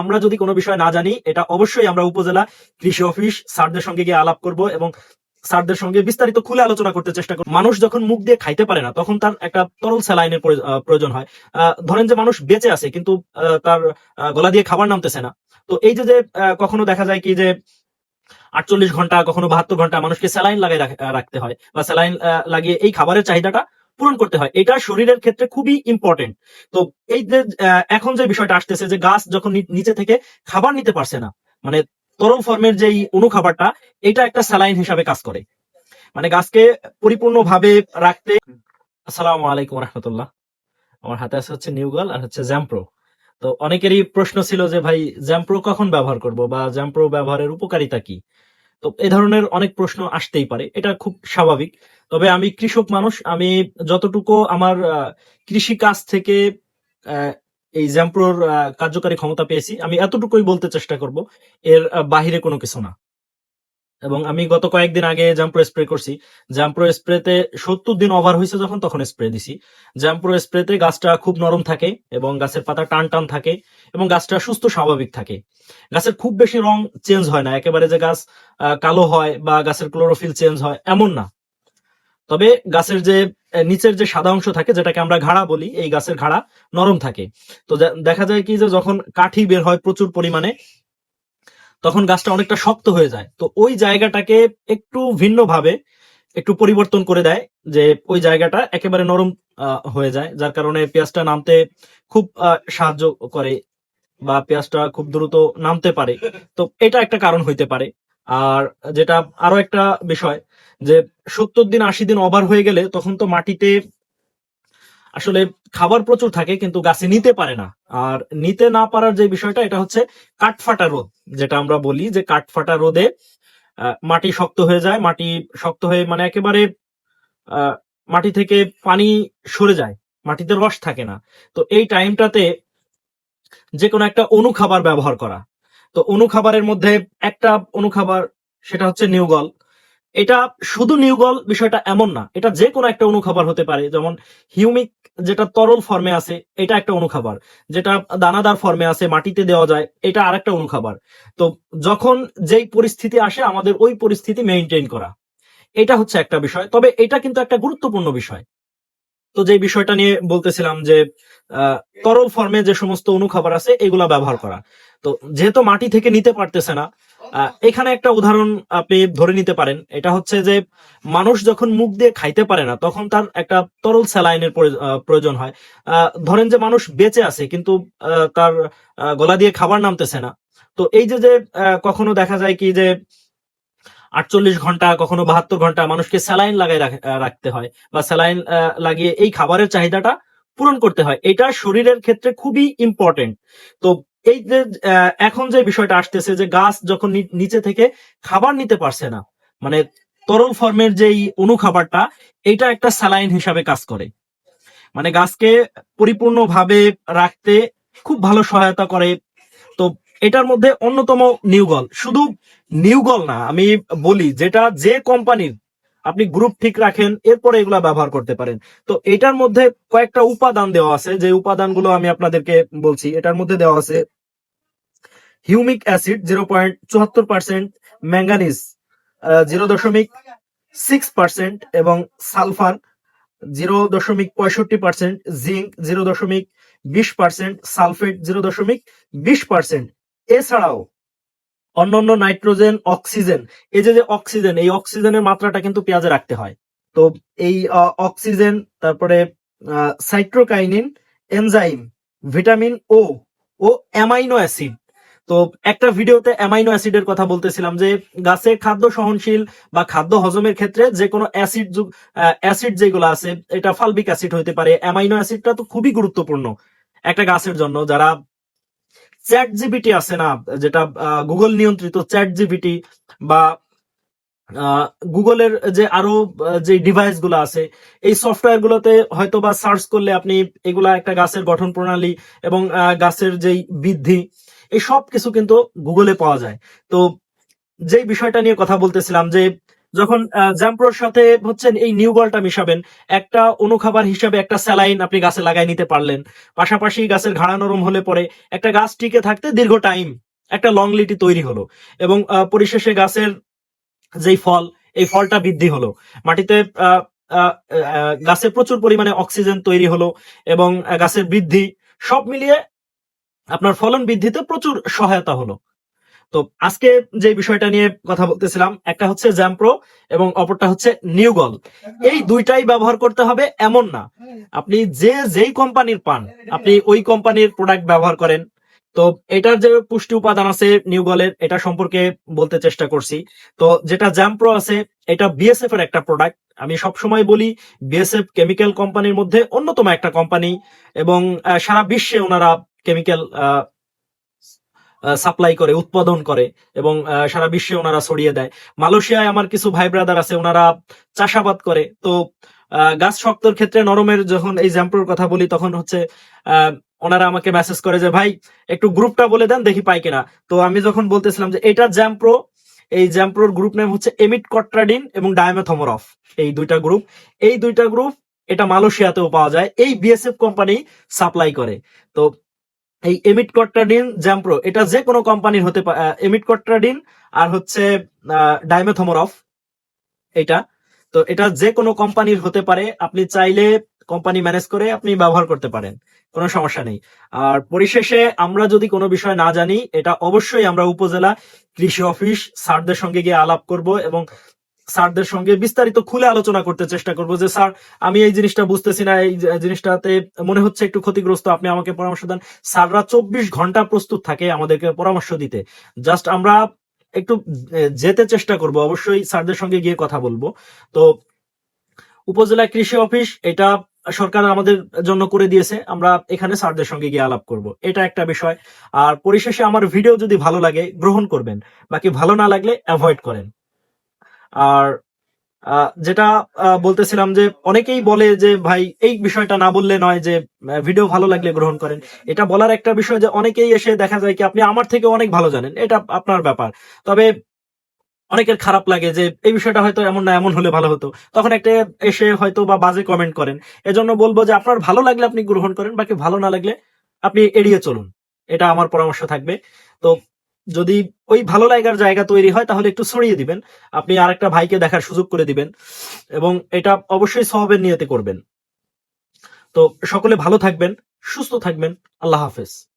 আমরা যদি কোনো বিষয় না জানি, এটা অবশ্যই আমরা উপজেলা কৃষি অফিস স্যারদের সঙ্গে গিয়ে আলাপ করব এবং স্যারদের সঙ্গে বিস্তারিত খুলে আলোচনা করতে চেষ্টা করব। মানুষ যখন মুখ দিয়ে খাইতে পারে না, তখন তার একটা তরল স্যালাইনের প্রয়োজন হয়। ধরেন যে মানুষ বেঁচে আছে, কিন্তু তার গলা দিয়ে খাবার নামতেছে না। তো এই যে যে কখনো দেখা যায় কি যে আটচল্লিশ ঘণ্টা, কখনো বাহাত্তর ঘণ্টা মানুষকে স্যালাইন লাগাই রাখ- রাখতে হয় বা স্যালাইন লাগিয়ে এই খাবারের চাহিদাটা পূরণ করতে হয়। এটা শরীরের ক্ষেত্রে খুবই ইম্পর্টেন্ট তো এই যে এখন যে বিষয়টা আসতেছে যে গাছ যখন নিচে থেকে খাবার নিতে পারছে না মানে তরল ফর্মের যেই অনু খাবারটা এটা একটা স্যালাইন হিসাবে কাজ করে। মানে গাছকে পরিপূর্ণভাবে রাখতে আসসালামু আলাইকুম রহমতুল্লাহ। আমার হাতে আছে হচ্ছে নিউগল আর হচ্ছে জ্যাম্প্রো তো অনেকেরই প্রশ্ন ছিল যে ভাই জ্যাম্প্রো কখন ব্যবহার করব বা জ্যাম্প্রো ব্যবহারের উপকারিতা কি? তো এ ধরনের অনেক প্রশ্ন আসতেই পারে। এটা খুব স্বাভাবিক। তবে আমি কৃষক মানুষ, আমি যতটুকু আমার কৃষি কাজ থেকে এই জ্যাম্প্রোর কার্যকারী ক্ষমতা পেয়েছি, আমি এতটুকুই বলতে চেষ্টা করব, এর বাহিরে কোনো কিছু না। এবং আমি গত কয়েকদিন আগে জাম্প্রো স্প্রে করছি। জাম্প্রো স্প্রেতে সত্তর দিন ওভার হয়েছে যখন, তখন স্প্রে দিছি। জাম্প্রো স্প্রেতে গাছটা খুব নরম থাকে এবং গাছের পাতা টান টান থাকে এবং গাছটা সুস্থ স্বাভাবিক থাকে। গাছের খুব বেশি রং চেঞ্জ হয় না, একেবারে যে গাছ কালো হয় বা গাছের ক্লোরোফিল চেঞ্জ হয়, এমন না। তবে গাছের যে নিচের যে সাদা অংশ থাকে, যেটাকে আমরা ঘাড়া বলি, এই গাছের ঘাড়া নরম থাকে। তো দেখা যায় কি যে যখন কাঠি বের হয় প্রচুর পরিমাণে তখন গাছটা অনেকটা শক্ত হয়ে যায়। তো ওই জায়গাটাকে একটু ভিন্নভাবে একটু পরিবর্তন করে দেয় যে ওই জায়গাটা একেবারে নরম হয়ে যায়, যার কারণে পেঁয়াজটা নামতে খুব সাহায্য করে বা পেঁয়াজটা খুব দ্রুত নামতে পারে। তো এটা একটা কারণ হইতে পারে। আর যেটা আরও একটা বিষয় যে সত্তর দিন, আশি দিন ওভার হয়ে গেলে তখন তো মাটিতে আসলে খাবার প্রচুর থাকে, কিন্তু গাছে নিতে পারে না। আর নিতে না পারার যে বিষয়টা, এটা হচ্ছে কাঠফাটা রোদ, যেটা আমরা বলি যে কাঠফাটা রোদে মাটি শক্ত হয়ে যায়, মাটি শক্ত হয়ে মানে একেবারে মাটি থেকে পানি সরে যায়, মাটিতে রস থাকে না। তো এই টাইমটাতে যে কোনো একটা অনুখাবার ব্যবহার করা। তো অনুখাবারের মধ্যে একটা অনুখাবার, সেটা হচ্ছে নিউগল। এটা শুধু নিউগল বিষয়টা এমন না, এটা যে কোনো একটা অনুখাবার হতে পারে, যেমন হিউমিক যেটা তরল ফর্মে আছে, এটা একটা অনুখাবার। যেটা দানাদার ফর্মে আছে, মাটিতে দেওয়া যায়, এটা আরেকটা অনুখাবার। তো যখন যেই পরিস্থিতি আসে, আমাদের ওই পরিস্থিতি মেইনটেইন করা। এটা হচ্ছে একটা বিষয়। তবে এটা কিন্তু একটা গুরুত্বপূর্ণ বিষয়। তো যে বিষয়টা নিয়ে বলতেছিলাম যে তরল ফর্মে যে সমস্ত অনুখাবার আছে, এগুলা ব্যবহার করা। তো যেহেতু মাটি থেকে নিতে পারতেছে না এখানে একটা উদাহরণ আপনি ধরে নিতে পারেন। এটা হচ্ছে যে মানুষ যখন মুখ দিয়ে খাইতে পারে না, তখন তার একটা তরল স্যালাইনের প্রয়োজ- প্রয়োজন হয়। ধরেন যে মানুষ বেঁচে আছে কিন্তু তার গলা দিয়ে খাবার নামতেছে না। তো এই যে যে কখনো দেখা যায় কি যে আটচল্লিশ ঘণ্টা, কখনো বাহাত্তর ঘণ্টা মানুষকে স্যালাইন লাগাই রাখ- রাখতে হয় বা স্যালাইন লাগিয়ে এই খাবারের চাহিদাটা পূরণ করতে হয়। এটা শরীরের ক্ষেত্রে খুবই ইম্পর্টেন্ট তো এই যে এখন যে বিষয়টা আসতেছে যে গাছ যখন নিচে থেকে খাবার নিতে পারছে না মানে তরল ফর্মের যেই অনু খাবারটা এটা একটা স্যালাইন হিসাবে কাজ করে। মানে গাছকে পরিপূর্ণভাবে রাখতে খুব ভালো সহায়তা করে। তো এটার মধ্যে অন্যতম নিউগল। শুধু নিউগল না, আমি বলি যেটা যে কোম্পানির আপনি গ্রুপ ঠিক রাখেন, এরপরে এগুলা ব্যবহার করতে পারেন। তো এটার মধ্যে কয়েকটা উপাদান দেওয়া আছে, যে উপাদানগুলো আমি আপনাদেরকে বলছি, এটার মধ্যে দেওয়া আছে হিউমিক অ্যাসিড জিরো পয়েন্ট চুয়াত্তর পার্সেন্ট ম্যাঙ্গানিজ জিরো দশমিক সিক্স পার্সেন্ট এবং সালফার জিরো দশমিক পঁয়ষট্টি পার্সেন্ট জিঙ্ক জিরো দশমিক বিশ পার্সেন্ট সালফেট জিরো দশমিক বিশ পার্সেন্ট এছাড়াও অন্যান্য নাইট্রোজেন, অক্সিজেন। এই যে যে অক্সিজেন, এই অক্সিজেনের মাত্রাটা কিন্তু পেঁয়াজে রাখতে হয়। তো এই অক্সিজেন, তারপরে সাইট্রোকাইনিন এনজাইম ভিটামিন ও ও অ্যামাইনো অ্যাসিড তো একটা ভিডিওতে অ্যামাইনো অ্যাসিডের কথা বলতেছিলাম যে গাছে খাদ্য সহনশীল বা খাদ্য হজমের ক্ষেত্রে যে কোনো অ্যাসিড অ্যাসিড যেগুলো আছে, এটা ফালবিক অ্যাসিড হইতে পারে। অ্যামাইনো অ্যাসিডটা তো খুবই গুরুত্বপূর্ণ একটা গাছের জন্য। যারা চ্যাট জিবিটি আছে না, যেটা গুগল নিয়ন্ত্রিত চ্যাট জিবিটি বা গুগলের যে আরও যে ডিভাইসগুলো আছে, এই সফটওয়্যার গুলোতে হয়তো বা সার্চ করলে আপনি এগুলা একটা গাছের গঠন প্রণালী এবং গাছের যেই বৃদ্ধি এই সব কিছু কিন্তু গুগলে পাওয়া যায়। তো যেই বিষয়টা নিয়ে কথা বলতেছিলাম যে, যখন জ্যাম্প্রোর সাথে হচ্ছেন, এই নিউ বলটা মিশাবেন, একটা অনুখাবার হিসাবে একটা স্যালাইন আপনি গাছে লাগাই নিতে পারলেন। পাশাপাশি গাছের ঘাড়া নরম হলে পরে একটা গাছ টিকে থাকতে দীর্ঘ টাইম একটা লংলিটি তৈরি হলো এবং পরিশেষে গাছের যেই ফল, এই ফলটা বৃদ্ধি হলো। মাটিতে গাছে প্রচুর পরিমাণে অক্সিজেন তৈরি হলো এবং গাছের বৃদ্ধি সব মিলিয়ে আপনার ফলন বৃদ্ধিতে প্রচুর সহায়তা হলো। তো আজকে যে বিষয়টা নিয়ে কথা বলতেছিলাম, একটা হচ্ছে জ্যাম্প্রো এবং অপরটা হচ্ছে নিউগল এই দুইটাই ব্যবহার করতে হবে এমন না। আপনি যে যেই কোম্পানির পান, আপনি ওই কোম্পানির প্রোডাক্ট ব্যবহার করেন। তো এটার যে পুষ্টি উপাদান আছে নিউগলের এটা সম্পর্কে বলতে চেষ্টা করছি। তো যেটা জ্যাম্প্রো আছে, এটা বিএসএফ এর একটা প্রোডাক্ট আমি সব সময় বলি বিএসএফ কেমিক্যাল কোম্পানির মধ্যে অন্যতম একটা কোম্পানি এবং সারা বিশ্বে ওনারা কেমিক্যাল সাপ্লাই করে, উৎপাদন করে এবং সারা বিশ্বে ওনারা ছড়িয়ে দেয়। মালয়েশিয়ায় আমার কিছু ভাই ব্রাদার আছে, ওনারা চাষাবাদ করে। তো গাছ শক্তর ক্ষেত্রে নরমের যখন এই জ্যাম্প্রোর কথা বলি, তখন হচ্ছে ওনারা আমাকে মেসেজ করে যে, ভাই, একটু গ্রুপটা বলে দেন, দেখি পাই কিনা। তো আমি যখন বলতেছিলাম যে, এটা জ্যাম্প্রো এই জ্যাম্প্রোর গ্রুপ নেম হচ্ছে এমিট কট্রাডিন এবং ডায়ামেথমরফ এই দুইটা গ্রুপ এই দুইটা গ্রুপ এটা মালয়েশিয়াতেও পাওয়া যায়, এই বিএসএফ কোম্পানি সাপ্লাই করে। তো এই এমিট কট্রাডিন জ্যাম্প্রো এটা যে কোনো কোম্পানির হতে পারে এমিট কট্রাডিন আর হচ্ছে ডাইমেথমরফ এটা তো এটা যে কোনো কোম্পানির হতে পারে, আপনি চাইলে কোম্পানি ম্যানেজ করে আপনি ব্যবহার করতে পারেন, কোনো সমস্যা নেই। আর পরিশেষে আমরা যদি কোনো বিষয় না জানি, এটা অবশ্যই আমরা উপজেলা কৃষি অফিস স্যারদের সঙ্গে গিয়ে আলাপ করব এবং স্যারদের সঙ্গে বিস্তারিত খুলে আলোচনা করতে চেষ্টা করব যে, স্যার, আমি এই জিনিসটা বুঝতেছি না, এই জিনিসটাতে মনে হচ্ছে একটু ক্ষতিগ্রস্ত, আপনি আমাকে পরামর্শ দেন। স্যাররা চব্বিশ ঘণ্টা প্রস্তুত থাকে আমাদেরকে পরামর্শ দিতে। জাস্ট আমরা একটু যেতে চেষ্টা করব, অবশ্যই স্যারদের সঙ্গে গিয়ে কথা বলব। তো উপজেলা কৃষি অফিস এটা সরকার আমাদের জন্য করে দিয়েছে, আমরা এখানে স্যারদের সঙ্গে গিয়ে আলাপ করব। এটা একটা বিষয়। আর পরিশেষে আমার ভিডিও যদি ভালো লাগে, গ্রহণ করবেন। বাকি ভালো না লাগলে অ্যাভয়েড করেন। আর যেটা বলতেছিলাম যে অনেকেই বলে যে ভাই এই বিষয়টা না বললে নয় যে ভিডিও ভালো লাগলে গ্রহণ করেন। এটা বলার একটা বিষয় যে অনেকেই এসে দেখা যায় কি আপনি আমার থেকে অনেক ভালো জানেন, এটা আপনার ব্যাপার। তবে অনেকের খারাপ লাগে যে এই বিষয়টা হয়তো এমন না, এমন হলে ভালো হতো। তখন একটা এসে হয়তো বা বাজে কমেন্ট করেন। এজন্য বলব যে আপনার ভালো লাগলে আপনি গ্রহণ করেন, বাকি ভালো না লাগলে আপনি এড়িয়ে চলুন। এটা আমার পরামর্শ থাকবে। তো যদি ওই ভালো লাগার জায়গা তৈরি হয়, তাহলে একটু ছড়িয়ে দিবেন। আপনি আর একটা ভাইকে দেখার সুযোগ করে দিবেন এবং এটা অবশ্যই সহবের নিয়তে করবেন। তো সকলে ভালো থাকবেন, সুস্থ থাকবেন। আল্লাহ হাফেজ।